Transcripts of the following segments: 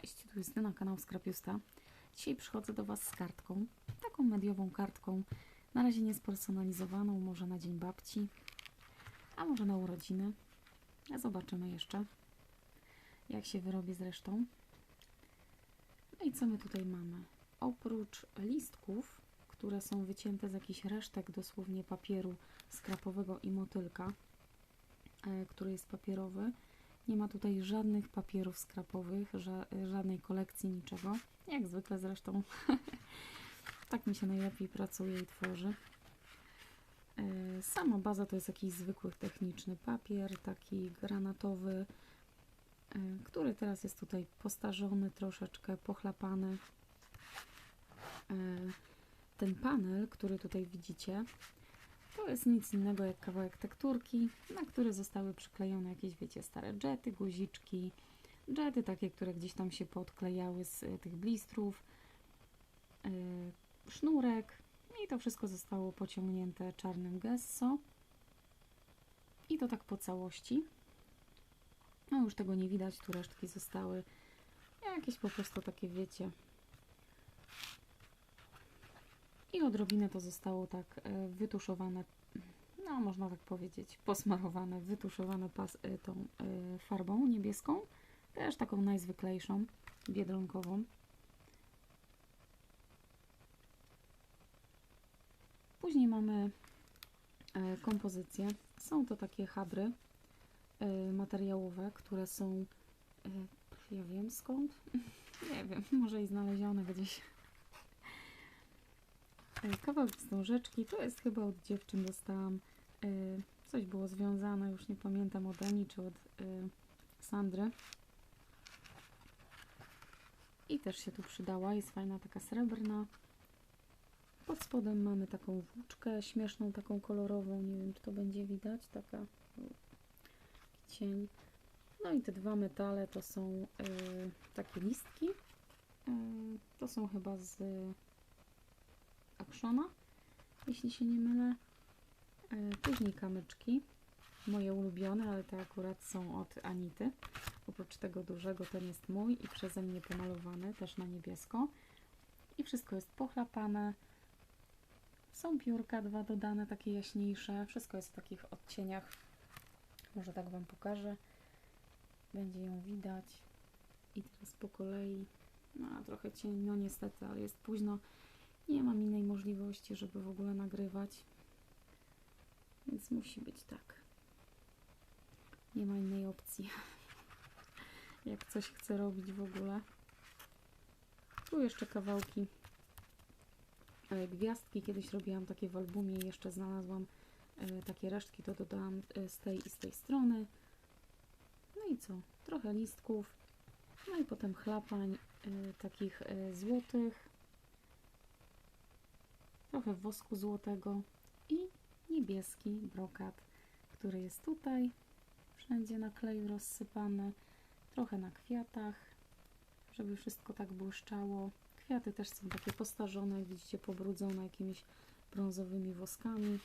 Cześć, tu Justyna, kanał Skrapiusta. Dzisiaj przychodzę do Was z kartką, taką mediową kartką, na razie niespersonalizowaną, może na Dzień Babci, a może na urodziny. Zobaczymy jeszcze, jak się wyrobi z resztą. No i co my tutaj mamy? Oprócz listków, które są wycięte z jakichś resztek, dosłownie papieru skrapowego i motylka, e, który jest papierowy, nie ma tutaj żadnych papierów skrapowych, ża żadnej kolekcji, niczego. Jak zwykle zresztą. tak mi się najlepiej pracuje i tworzy. E, Sama baza to jest jakiś zwykły techniczny papier, taki granatowy, e, który teraz jest tutaj postarzony, troszeczkę pochlapany. E, Ten panel, który tutaj widzicie, to jest nic innego jak kawałek tekturki, na który zostały przyklejone jakieś, wiecie, stare jety, guziczki, jety takie, które gdzieś tam się podklejały z y, tych blistrów, yy, sznurek. I to wszystko zostało pociągnięte czarnym gesso. I to tak po całości. No już tego nie widać, tu resztki zostały jakieś po prostu takie, wiecie, odrobinę to zostało tak e, wytuszowane, no można tak powiedzieć, posmarowane, wytuszowane pas, e, tą e, farbą niebieską, też taką najzwyklejszą, biedronkową. Później mamy kompozycje. Są to takie habry materiałowe, które są, ja wiem skąd, nie wiem, może i znalezione gdzieś Kawałek wstążeczki, to jest chyba od dziewczyn dostałam. e, Coś było związane, już nie pamiętam od Ani czy od e, Sandry. I też się tu przydała, jest fajna taka srebrna. Pod spodem mamy taką włóczkę śmieszną, taką kolorową, nie wiem czy to będzie widać, taka cień. No i te dwa metale to są e, takie listki. E, to są chyba z Jeśli się nie mylę. E, Później kamyczki, moje ulubione, ale te akurat są od Anity. Oprócz tego dużego ten jest mój i przeze mnie pomalowany, też na niebiesko. I wszystko jest pochlapane. Są piórka dwa dodane, takie jaśniejsze. Wszystko jest w takich odcieniach. Może tak Wam pokażę. Będzie ją widać. I teraz po kolei. No, trochę cień, no niestety, ale jest późno. Nie mam innej możliwości, żeby w ogóle nagrywać. Więc musi być tak. Nie ma innej opcji. Jak coś chcę robić w ogóle. Tu jeszcze kawałki gwiazdki. Kiedyś robiłam takie w albumie i jeszcze znalazłam e, takie resztki, to dodałam e, z tej i z tej strony. No i co? Trochę listków. No i potem chlapań e, takich złotych trochę wosku złotego i niebieski brokat, który jest tutaj, wszędzie na kleju rozsypany, trochę na kwiatach, żeby wszystko tak błyszczało. Kwiaty też są takie postarzone, jak widzicie, pobrudzone jakimiś brązowymi woskami,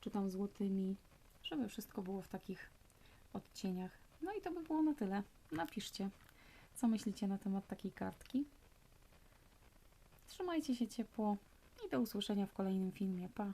czy tam złotymi, żeby wszystko było w takich odcieniach. No i to by było na tyle. Napiszcie, co myślicie na temat takiej kartki. Trzymajcie się ciepło i do usłyszenia w kolejnym filmie. Pa!